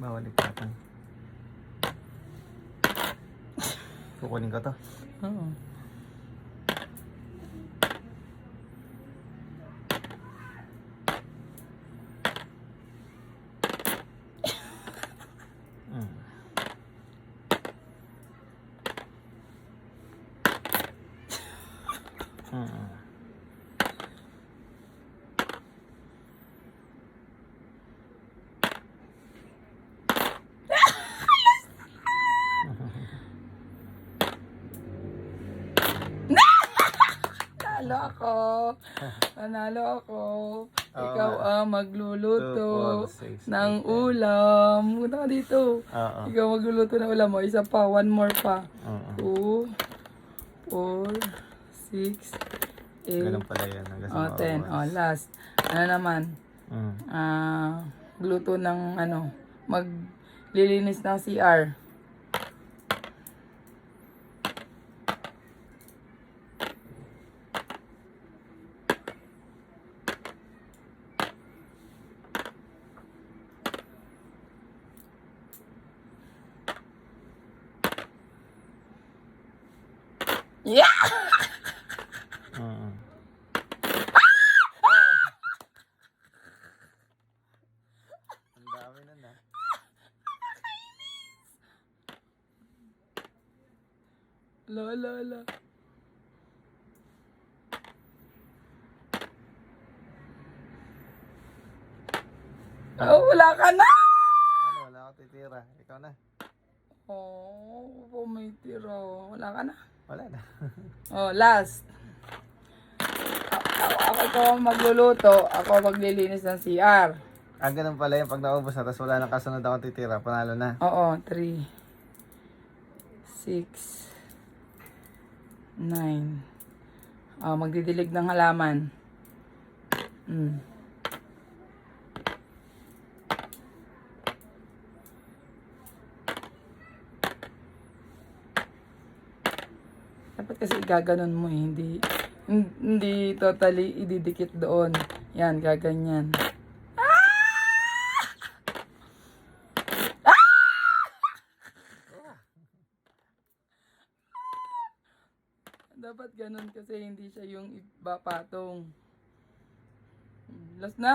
Bawal ipatang. Kukunin ko to. Oo. Mm. Mm. Talo ako. Panalo ako. Ikaw ang magluluto Two, four, six, ng eight, ulam. Punta ka dito. Oo. Ikaw magluluto ng ulam mo. Isa pa. One more pa. Oo. Two, four, six, eight, Ganun pala yan. Oh, ten. Oh, last. Ano naman? Mm. Ah, gluto ng ano, maglilinis ng CR. Yeah! Mm. Ang dami nun ah. La la la. Oh, wala ka na! Ano, wala ako titira. Ikaw na. Oh, may tira. Wala ka na. Wala na. Oh, last. Ako, ako ang magluluto. Ako maglilinis ng CR. Ah, ganun pala yung pag naubos na, tapos wala nang kasunod akong titira, panalo na. Oo, 3, 6, 9. Oh, magdidilig ng halaman. Mm. Dapat kasi gaganon mo eh, hindi hin- hindi totally ididikit doon. Yan, gaganyan. Dapat ganun kasi hindi siya yung iba patong. Last na.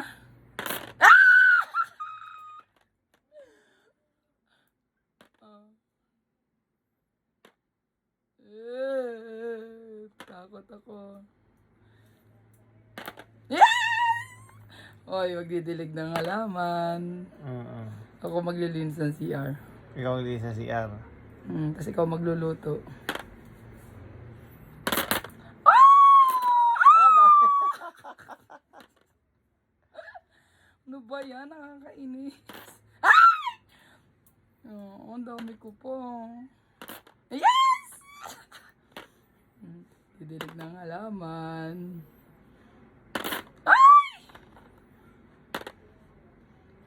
Ah! Eh, takot ako. Yeah! Oy, magdidilig ng halaman. Mm Ako maglilinis ng CR. Ikaw ulit sa CR. Hmm, kasi ikaw magluluto. Ah. Ano ba yan? Nakakainis. Ay! Oo, ang dami ko po. Yes! Hmm, Didilig ng halaman. Ay!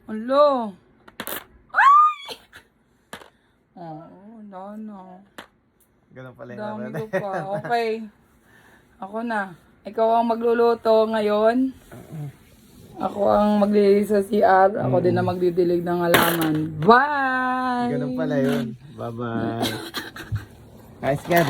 Alo! Ay! Oo, wala na. Ganun pala yung Dami ko pa. Okay. Ako na. Ikaw ang magluluto ngayon. Ako ang maglilinis sa CR. Ako din ang magdidilig ng halaman. Bye! Ganun pala yun. Bye-bye. Guys, ka.